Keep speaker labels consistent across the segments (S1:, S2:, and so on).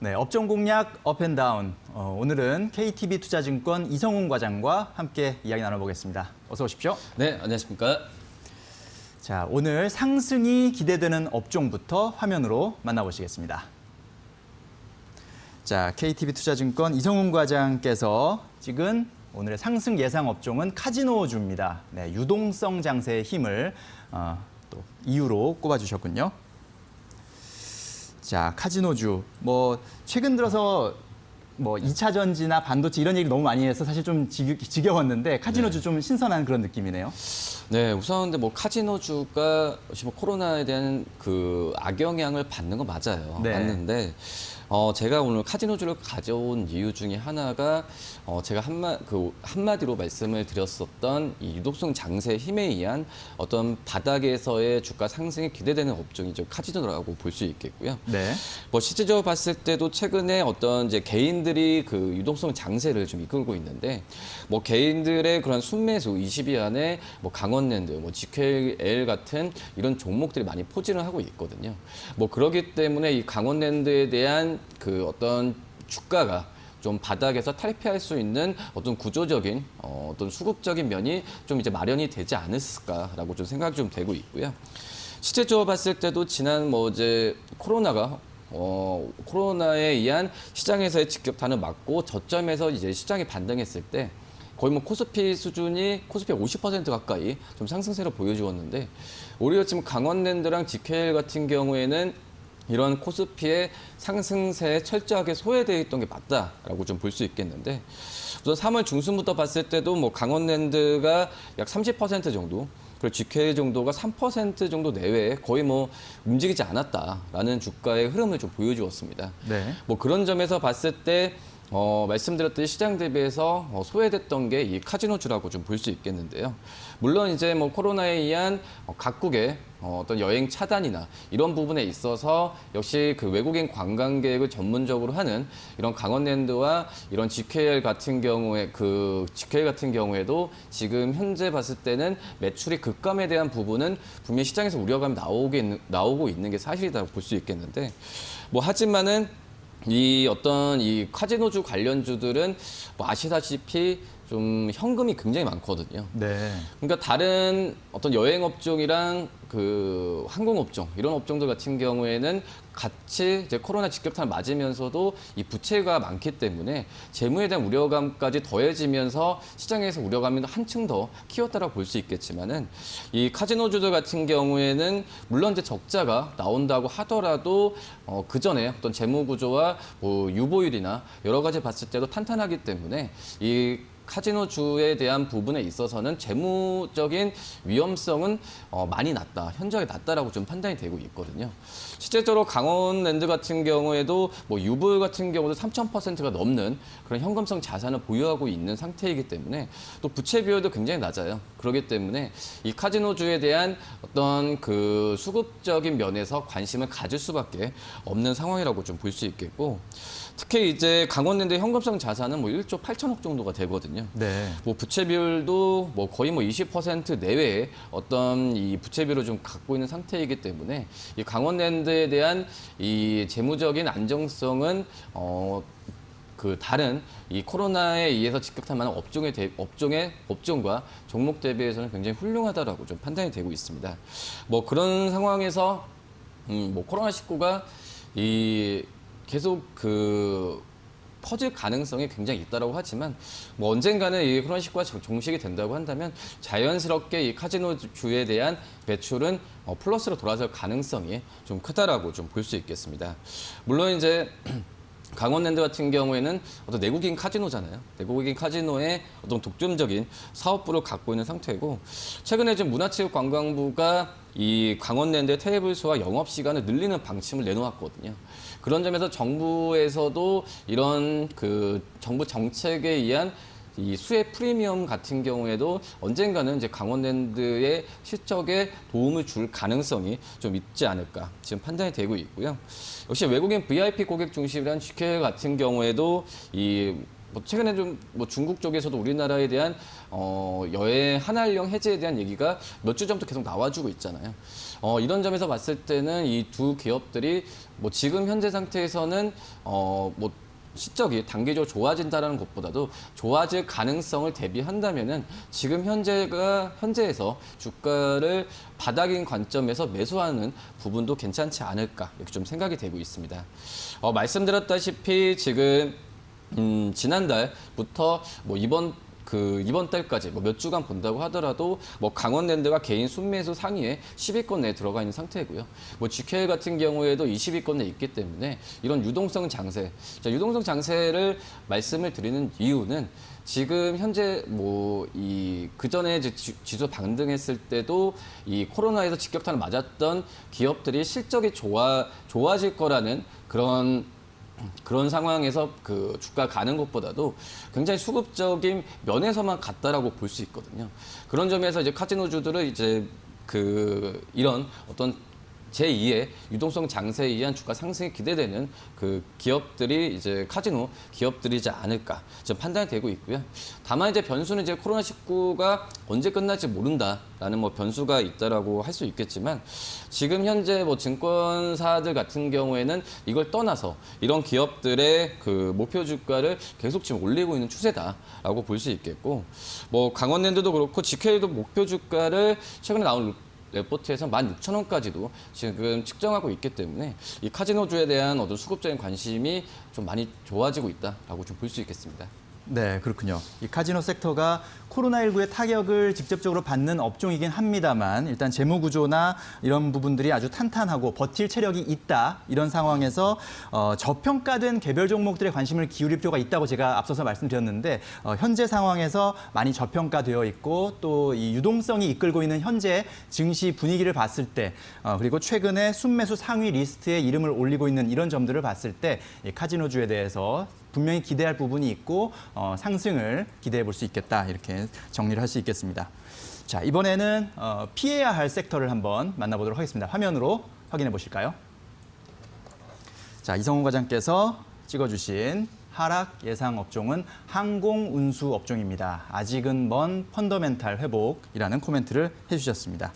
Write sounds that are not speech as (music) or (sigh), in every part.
S1: 네, 업종 공략 업앤다운. 어, 오늘은 KTB 투자증권 이성훈 과장과 함께 이야기 나눠보겠습니다. 어서 오십시오.
S2: 네, 안녕하십니까.
S1: 자, 오늘 상승이 기대되는 업종부터 화면으로 만나보시겠습니다. 자, KTB 투자증권 이성훈 과장께서 찍은 오늘의 상승 예상 업종은 카지노주입니다. 네, 유동성 장세의 힘을 어, 또 이유로 꼽아주셨군요. 자, 카지노주. 뭐 최근 들어서 뭐 2차 전지나 반도체 이런 얘기 너무 많이 해서 사실 좀 지겨, 지겨웠는데 카지노주 좀 신선한 그런 느낌이네요.
S2: 네, 우선 근데 뭐 카지노주가 뭐 코로나에 대한 그 악영향을 받는 건 맞아요.
S1: 네.
S2: 맞는데 어 제가 오늘 카지노주를 가져온 이유 중에 하나가 어 제가 한마 그 한마디로 말씀을 드렸었던 이 유독성 장세 힘에 의한 어떤 바닥에서의 주가 상승이 기대되는 업종이 죠 카지노라고 볼 수 있겠고요.
S1: 네.
S2: 뭐 실제적으로 봤을 때도 최근에 어떤 이제 개인들이 그 유동성 장세를 좀 이끌고 있는데 뭐 개인들의 그런 순매수 20위 안에 뭐 강원랜드, 뭐 GKL 같은 이런 종목들이 많이 포진을 하고 있거든요. 뭐 그러기 때문에 이 강원랜드에 대한 그 어떤 주가가 좀 바닥에서 탈피할 수 있는 어떤 구조적인 어, 어떤 수급적인 면이 좀 이제 마련이 되지 않았을까라고 좀 생각이 좀 되고 있고요. 실제적으로 봤을 때도 지난 뭐 이제 코로나가 어, 코로나에 의한 시장에서의 직격탄을 맞고 저점에서 이제 시장이 반등했을 때 거의 뭐 코스피 수준이 코스피 50% 가까이 좀 상승세를 보여주었는데 오히려 지금 강원랜드랑 GKL 같은 경우에는 이런 코스피의 상승세에 철저하게 소외되어 있던 게 맞다라고 좀 볼 수 있겠는데 우선 3월 중순부터 봤을 때도 뭐 강원랜드가 약 30% 정도 그리고 GK 정도가 3% 정도 내외에 거의 뭐 움직이지 않았다라는 주가의 흐름을 좀 보여주었습니다.
S1: 네.
S2: 뭐 그런 점에서 봤을 때 어, 말씀드렸듯이 시장 대비해서 어, 소외됐던 게 이 카지노주라고 좀 볼 수 있겠는데요. 물론 이제 뭐 코로나에 의한 어, 각국의 어, 어떤 여행 차단이나 이런 부분에 있어서 역시 그 외국인 관광객을 전문적으로 하는 이런 강원랜드와 이런 GKL 같은 경우에 그 GKL 같은 경우에도 지금 현재 봤을 때는 매출이 급감에 대한 부분은 분명히 시장에서 우려감이 있는, 나오고 있는 게 사실이라고 볼 수 있겠는데 뭐 하지만은 이 어떤 이 카지노주 관련주들은 뭐 아시다시피 좀 현금이 굉장히 많거든요.
S1: 네.
S2: 그러니까 다른 어떤 여행 업종이랑 그 항공 업종 이런 업종들 같은 경우에는 같이 이제 코로나 직격탄을 맞으면서도 이 부채가 많기 때문에 재무에 대한 우려감까지 더해지면서 시장에서 우려감이 한층 더 키웠다라고 볼 수 있겠지만은 이 카지노주들 같은 경우에는 물론 이제 적자가 나온다고 하더라도 어, 그 전에 어떤 재무 구조와 뭐 유보율이나 여러 가지 봤을 때도 탄탄하기 때문에 이 카지노주에 대한 부분에 있어서는 재무적인 위험성은 어, 많이 낮다, 현저하게 낮다라고 좀 판단이 되고 있거든요. 실제적으로 강원랜드 같은 경우에도 뭐 유불 같은 경우도 3,000%가 넘는 그런 현금성 자산을 보유하고 있는 상태이기 때문에 또 부채 비율도 굉장히 낮아요. 그렇기 때문에 이 카지노주에 대한 어떤 그 수급적인 면에서 관심을 가질 수밖에 없는 상황이라고 좀 볼 수 있겠고 특히 이제 강원랜드 현금성 자산은 뭐 1조 8천억 정도가 되거든요.
S1: 네.
S2: 뭐 부채 비율도 뭐 거의 뭐 20% 내외의 어떤 이 부채 비율을 좀 갖고 있는 상태이기 때문에 이 강원랜드에 대한 이 재무적인 안정성은 어. 그 다른 이 코로나에 의해서 직격탄 많은 업종의 대, 업종의 업종과 종목 대비해서는 굉장히 훌륭하다라고 좀 판단이 되고 있습니다. 뭐 그런 상황에서 음, 뭐 코로나 19가 이 계속 그 퍼질 가능성이 굉장히 있다라고 하지만 뭐 언젠가는 이 19가 종식이 된다고 한다면 자연스럽게 이 카지노주에 대한 매출은 어, 플러스로 돌아설 가능성이 좀 크다라고 좀 볼 수 있겠습니다. 물론 이제 (clears throat) 강원랜드 같은 경우에는 어떤 내국인 카지노잖아요. 내국인 카지노의 어떤 독점적인 사업부를 갖고 있는 상태고 최근에 지금 문화체육관광부가 이 강원랜드의 테이블 수와 영업 시간을 늘리는 방침을 내놓았거든요. 그런 점에서 정부에서도 이런 그 정부 정책에 의한 이 수혜 프리미엄 같은 경우에도 언젠가는 이제 강원랜드의 실적에 도움을 줄 가능성이 좀 있지 않을까 지금 판단이 되고 있고요. 역시 외국인 VIP 고객 중심이란 GK 같은 경우에도 이 뭐 최근에 좀 뭐 중국 쪽에서도 우리나라에 대한 어, 여행 한한령 해제에 대한 얘기가 몇 주 전부터 계속 나와주고 있잖아요. 어, 이런 점에서 봤을 때는 이 두 기업들이 뭐 지금 현재 상태에서는 어, 뭐 시적이 단계적으로 좋아진다라는 것보다도 좋아질 가능성을 대비한다면은 지금 현재가 현재에서 주가를 바닥인 관점에서 매수하는 부분도 괜찮지 않을까 이렇게 좀 생각이 되고 있습니다. 어, 말씀드렸다시피 지금 음, 지난달부터 뭐 이번 그 이번 달까지 뭐 몇 주간 본다고 하더라도 뭐 강원랜드가 개인 순매수 상위에 10위권 내에 들어가 있는 상태고요. 뭐 GKL 같은 경우에도 20위권 내에 있기 때문에 이런 유동성 장세, 자, 유동성 장세를 말씀을 드리는 이유는 지금 현재 뭐 이 그전에 지수 반등했을 때도 이 코로나에서 직격탄을 맞았던 기업들이 실적이 좋아 좋아질 거라는 그런 그런 상황에서 그 주가 가는 것보다도 굉장히 수급적인 면에서만 갔다라고 볼 수 있거든요. 그런 점에서 이제 카지노주들은 이제 그 이런 어떤 제2의 유동성 장세에 의한 주가 상승이 기대되는 그 기업들이 이제 카지노 기업들이지 않을까 지금 판단이 되고 있고요. 다만 이제 변수는 이제 코로나19가 언제 끝날지 모른다라는 뭐 변수가 있다라고 할 수 있겠지만 지금 현재 뭐 증권사들 같은 경우에는 이걸 떠나서 이런 기업들의 그 목표 주가를 계속 지금 올리고 있는 추세다라고 볼 수 있겠고 뭐 강원랜드도 그렇고 GK도 목표 주가를 최근에 나온 레포트에서 16,000원까지도 지금 측정하고 있기 때문에 이 카지노주에 대한 어떤 수급적인 관심이 좀 많이 좋아지고 있다라고 좀 볼 수 있겠습니다.
S1: 네, 그렇군요. 이 카지노 섹터가 코로나19의 타격을 직접적으로 받는 업종이긴 합니다만 일단 재무 구조나 이런 부분들이 아주 탄탄하고 버틸 체력이 있다. 이런 상황에서 어, 저평가된 개별 종목들의 관심을 기울일 필요가 있다고 제가 앞서서 말씀드렸는데 어, 현재 상황에서 많이 저평가되어 있고 또 이 유동성이 이끌고 있는 현재 증시 분위기를 봤을 때 어, 그리고 최근에 순매수 상위 리스트에 이름을 올리고 있는 이런 점들을 봤을 때 이 카지노주에 대해서 분명히 기대할 부분이 있고 어, 상승을 기대해 볼 수 있겠다 이렇게 정리를 할 수 있겠습니다. 자 이번에는 어, 피해야 할 섹터를 한번 만나보도록 하겠습니다. 화면으로 확인해 보실까요? 자 이성훈 과장께서 찍어주신 하락 예상 업종은 항공 운수 업종입니다. 아직은 먼 펀더멘탈 회복이라는 코멘트를 해주셨습니다.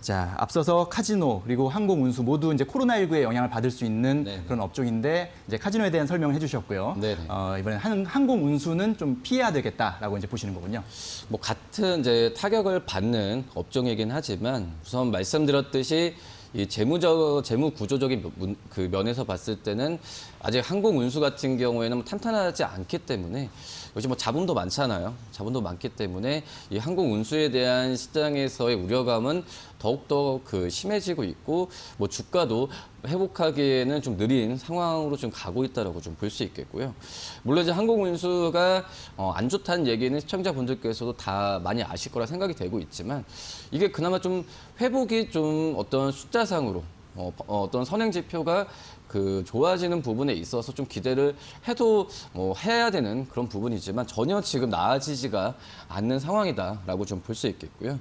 S1: 자, 앞서서 카지노 그리고 항공 운수 모두 이제 코로나19의 영향을 받을 수 있는
S2: 네네.
S1: 그런 업종인데 이제 카지노에 대한 설명을 해주셨고요.
S2: 네네.
S1: 어, 이번엔 항, 항공 운수는 좀 피해야 되겠다라고 이제 보시는 거군요.
S2: 뭐 같은 이제 타격을 받는 업종이긴 하지만 우선 말씀드렸듯이 이 재무적 재무 구조적인 면- 문- 그 면에서 봤을 때는 아직 항공 운수 같은 경우에는 뭐 탄탄하지 않기 때문에 요즘 뭐 자본도 많잖아요. 자본도 많기 때문에 이 항공 운수에 대한 시장에서의 우려감은 더욱더 그 심해지고 있고 뭐 주가도 회복하기에는 좀 느린 상황으로 좀 가고 있다라고 좀 볼 수 있겠고요. 물론 이제 항공 운수가 어, 안 좋다는 얘기는 시청자분들께서도 다 많이 아실 거라 생각이 되고 있지만 이게 그나마 좀 회복이 좀 어떤 숫자상으로 어, 어, 떤 선행 지표가 그 좋아지는 부분에 있어서 좀 기대를 해도 뭐 해야 되는 그런 부분이지만 전혀 지금 나아지지가 않는 상황이다라고 좀 볼 수 있겠고요.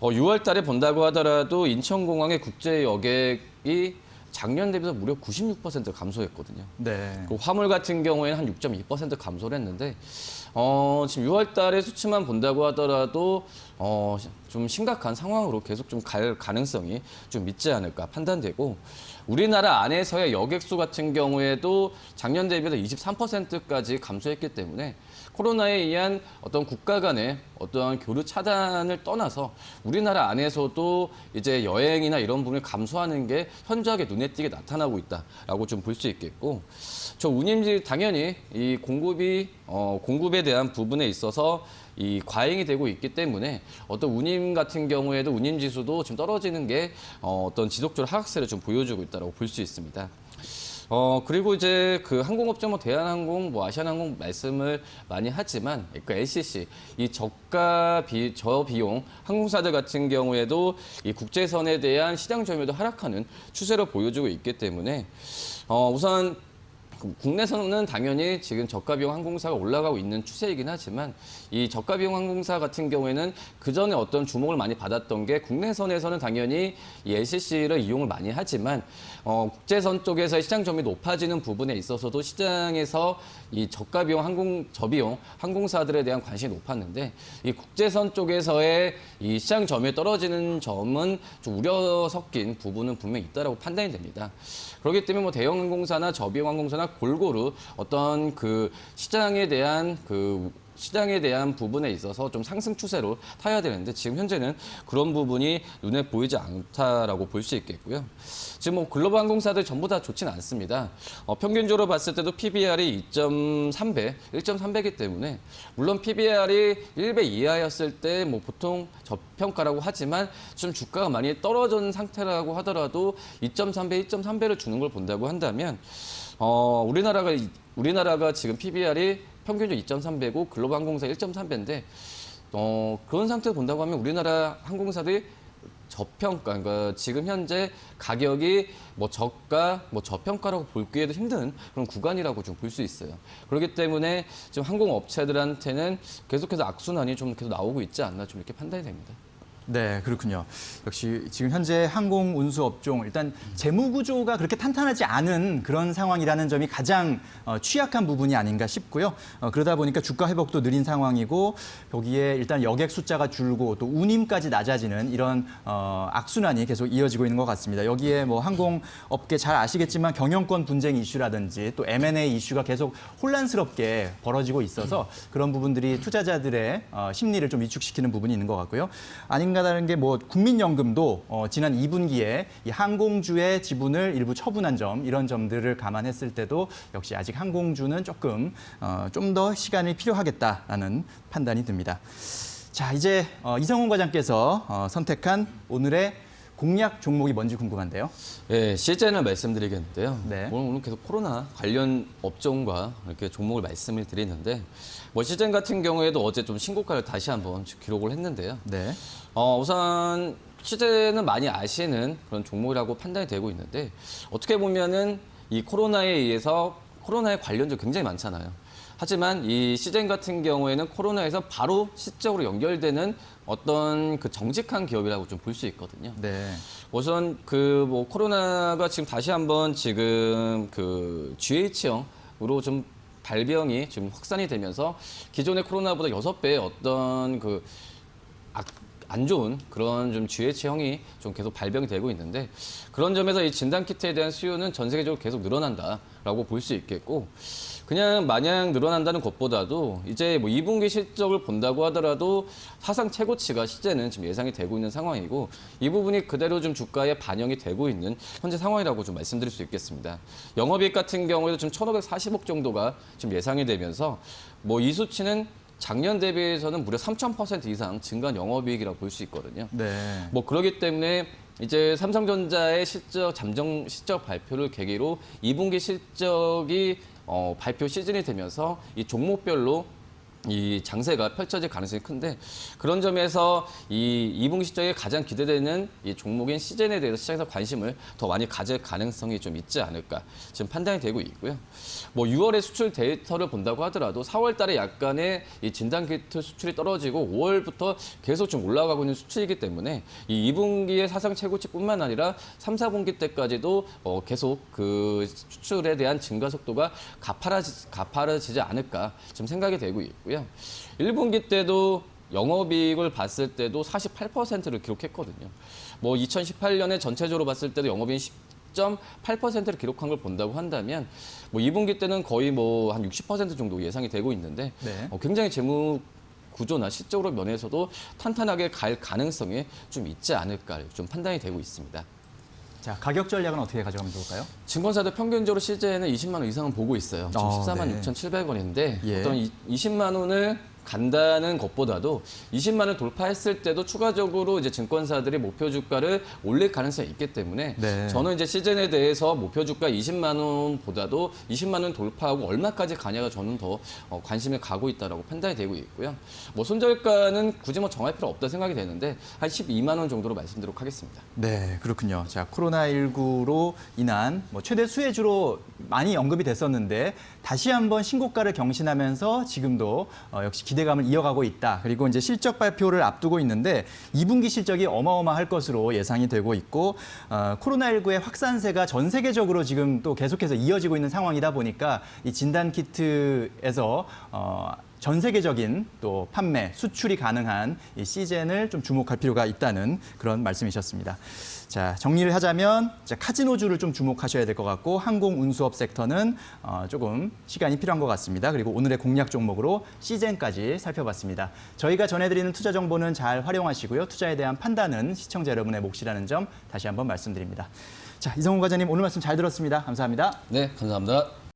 S2: 어, 6월 달에 본다고 하더라도 인천공항의 국제 여객이 작년 대비해서 무려 96% 감소했거든요.
S1: 네.
S2: 그 화물 같은 경우에는 한 6.2% 감소를 했는데 어, 지금 6월 달에 수치만 본다고 하더라도 어, 좀 심각한 상황으로 계속 좀 갈 가능성이 좀 있지 않을까 판단되고 우리나라 안에서의 여객수 같은 경우에도 작년 대비해서 23%까지 감소했기 때문에 코로나에 의한 어떤 국가 간의 어떠한 교류 차단을 떠나서 우리나라 안에서도 이제 여행이나 이런 부분을 감소하는 게 현저하게 눈에 띄게 나타나고 있다라고 좀 볼 수 있겠고 저 운임지 당연히 이 공급이 어, 공급에 대한 부분에 있어서 이 과잉이 되고 있기 때문에 어떤 운임 같은 경우에도 운임 지수도 지금 떨어지는 게 어, 어떤 지속적으로 하락세를 좀 보여주고 있다라고 볼수 있습니다. 어 그리고 이제 그 항공업종 뭐 대한항공 뭐 아시아나항공 말씀을 많이 하지만 그 LCC 이 저가 비 저비용 항공사들 같은 경우에도 이 국제선에 대한 시장 점유율도 하락하는 추세로 보여주고 있기 때문에 어 우선 그 국내선은 당연히 지금 저가 비용 항공사가 올라가고 있는 추세이긴 하지만 이 저가 비용 항공사 같은 경우에는 그 전에 어떤 주목을 많이 받았던 게 국내선에서는 당연히 이 LCC를 이용을 많이 하지만 어, 국제선 쪽에서의 시장 점유율이 높아지는 부분에 있어서도 시장에서 이 저가 비용 항공 저비용 항공사들에 대한 관심이 높았는데 이 국제선 쪽에서의 이 시장 점유율이 떨어지는 점은 좀 우려 섞인 부분은 분명히 있다라고 판단이 됩니다. 그렇기 때문에 뭐 대형 항공사나 저비용 항공사나 골고루 어떤 그 시장에 대한 그 시장에 대한 부분에 있어서 좀 상승 추세로 타야 되는데 지금 현재는 그런 부분이 눈에 보이지 않다라고 볼 수 있겠고요. 지금 뭐 글로벌 항공사들 전부 다 좋지는 않습니다. 어, 평균적으로 봤을 때도 PBR이 2.3배, 1.3배이기 때문에 물론 PBR이 1배 이하였을 때 뭐 보통 저평가라고 하지만 좀 주가가 많이 떨어진 상태라고 하더라도 2.3배, 1.3배를 주는 걸 본다고 한다면 어, 우리나라가 이- 우리나라가 지금 PBR이 평균적으로 2.3배고 글로벌 항공사 1.3배인데 어, 그런 상태를 본다고 하면 우리나라 항공사들이 저평가, 그러니까 지금 현재 가격이 뭐 저가, 뭐 저평가라고 볼기에도 힘든 그런 구간이라고 좀 볼 수 있어요. 그렇기 때문에 지금 항공업체들한테는 계속해서 악순환이 좀 계속 나오고 있지 않나 좀 이렇게 판단이 됩니다.
S1: 네, 그렇군요. 역시 지금 현재 항공 운수 업종 일단 재무 구조가 그렇게 탄탄하지 않은 그런 상황이라는 점이 가장 어, 취약한 부분이 아닌가 싶고요. 어, 그러다 보니까 주가 회복도 느린 상황이고 여기에 일단 여객 숫자가 줄고 또 운임까지 낮아지는 이런 어, 악순환이 계속 이어지고 있는 것 같습니다. 여기에 뭐 항공 업계 잘 아시겠지만 경영권 분쟁 이슈라든지 또 M&A 이슈가 계속 혼란스럽게 벌어지고 있어서 그런 부분들이 투자자들의 어, 심리를 좀 위축시키는 부분이 있는 것 같고요. 아닌가 다른 게뭐 국민연금도 어, 지난 2분기에 이 항공주의 지분을 일부 처분한 점 이런 점들을 감안했을 때도 역시 아직 항공주는 조금 어, 좀 더 시간이 필요하겠다라는 판단이 듭니다. 자 이제 어, 이성훈 과장께서 어, 선택한 오늘의 공략 종목이 뭔지 궁금한데요.
S2: 예, 시즌을 말씀드리겠는데요.
S1: 네.
S2: 오늘, 오늘 계속 코로나 관련 업종과 이렇게 종목을 말씀을 드리는데, 뭐 시즌 같은 경우에도 어제 좀 신고가를 다시 한번 기록을 했는데요.
S1: 네.
S2: 어, 우선 시즌은 많이 아시는 그런 종목이라고 판단이 되고 있는데, 어떻게 보면은 이 코로나에 의해서 코로나에 관련주 굉장히 많잖아요. 하지만 이 시즌 같은 경우에는 코로나에서 바로 시적으로 연결되는 어떤 그 정직한 기업이라고 좀 볼 수 있거든요.
S1: 네.
S2: 우선 그 뭐 코로나가 지금 다시 한번 지금 그 GH형으로 좀 발병이 좀 확산이 되면서 기존의 코로나보다 여섯 배의 어떤 그 악- 안 좋은 그런 좀 GH형이 좀 계속 발병이 되고 있는데 그런 점에서 이 진단 키트에 대한 수요는 전 세계적으로 계속 늘어난다라고 볼 수 있겠고 그냥 마냥 늘어난다는 것보다도 이제 뭐 2분기 실적을 본다고 하더라도 사상 최고치가 실제는 지금 예상이 되고 있는 상황이고 이 부분이 그대로 좀 주가에 반영이 되고 있는 현재 상황이라고 좀 말씀드릴 수 있겠습니다. 영업이익 같은 경우에도 지금 1,540억 정도가 지금 예상이 되면서 뭐 이 수치는 작년 대비해서는 무려 3,000% 이상 증가한 영업이익이라고 볼 수 있거든요.
S1: 네.
S2: 뭐 그러기 때문에 이제 삼성전자의 실적 잠정 실적 발표를 계기로 2분기 실적이 어, 발표 시즌이 되면서 이 종목별로 이 장세가 펼쳐질 가능성이 큰데 그런 점에서 이 2분기 실적에 가장 기대되는 이 종목인 시즌에 대해서 시장에서 관심을 더 많이 가질 가능성이 좀 있지 않을까 지금 판단이 되고 있고요. 뭐 6월의 수출 데이터를 본다고 하더라도 4월 달에 약간의 이 진단 키트 수출이 떨어지고 5월부터 계속 좀 올라가고 있는 수출이기 때문에 이 2분기의 사상 최고치뿐만 아니라 3, 4분기 때까지도 어 계속 그 수출에 대한 증가 속도가 가파라지, 가파라지지 않을까 지금 생각이 되고 있고요. 1분기 때도 영업이익을 봤을 때도 48%를 기록했거든요. 뭐 2018년에 전체적으로 봤을 때도 영업이익 10.8%를 기록한 걸 본다고 한다면 뭐 2분기 때는 거의 뭐 한 60% 정도 예상이 되고 있는데
S1: 네.
S2: 어, 굉장히 재무 구조나 시적으로 면에서도 탄탄하게 갈 가능성이 좀 있지 않을까 좀 판단이 되고 있습니다.
S1: 자 가격 전략은 어떻게 가져가면 좋을까요?
S2: 증권사들 평균적으로 실제는 20만 원 이상은 보고 있어요. 지금
S1: 어,
S2: 14만
S1: 네.
S2: 6,700원인데
S1: 예.
S2: 어떤 이- 20만 원을 간다는 것보다도 20만 원 돌파했을 때도 추가적으로 이제 증권사들이 목표 주가를 올릴 가능성이 있기 때문에
S1: 네.
S2: 저는 이제 시즌에 대해서 목표 주가 20만 원보다도 20만 원 돌파하고 얼마까지 가냐가 저는 더 어, 관심이 가고 있다라고 판단이 되고 있고요. 뭐 손절가는 굳이 뭐 정할 필요 없다 생각이 되는데 한 12만 원 정도로 말씀드리도록 하겠습니다.
S1: 네, 그렇군요. 자, 코로나19로 인한 뭐 최대 수혜주로 많이 언급이 됐었는데 다시 한번 신고가를 경신하면서 지금도 어, 역시 기대감을 이어가고 있다. 그리고 이제 실적 발표를 앞두고 있는데 2분기 실적이 어마어마할 것으로 예상이 되고 있고 어, 코로나19의 확산세가 전 세계적으로 지금 또 계속해서 이어지고 있는 상황이다 보니까 이 진단 키트에서 어, 전 세계적인 또 판매, 수출이 가능한 이 시젠을 좀 주목할 필요가 있다는 그런 말씀이셨습니다. 자, 정리를 하자면 자, 카지노주를 좀 주목하셔야 될 것 같고 항공 운수업 섹터는 어, 조금 시간이 필요한 것 같습니다. 그리고 오늘의 공략 종목으로 시젠까지 살펴봤습니다. 저희가 전해드리는 투자 정보는 잘 활용하시고요. 투자에 대한 판단은 시청자 여러분의 몫이라는 점 다시 한번 말씀드립니다. 자, 이성훈 과장님 오늘 말씀 잘 들었습니다. 감사합니다.
S2: 네, 감사합니다.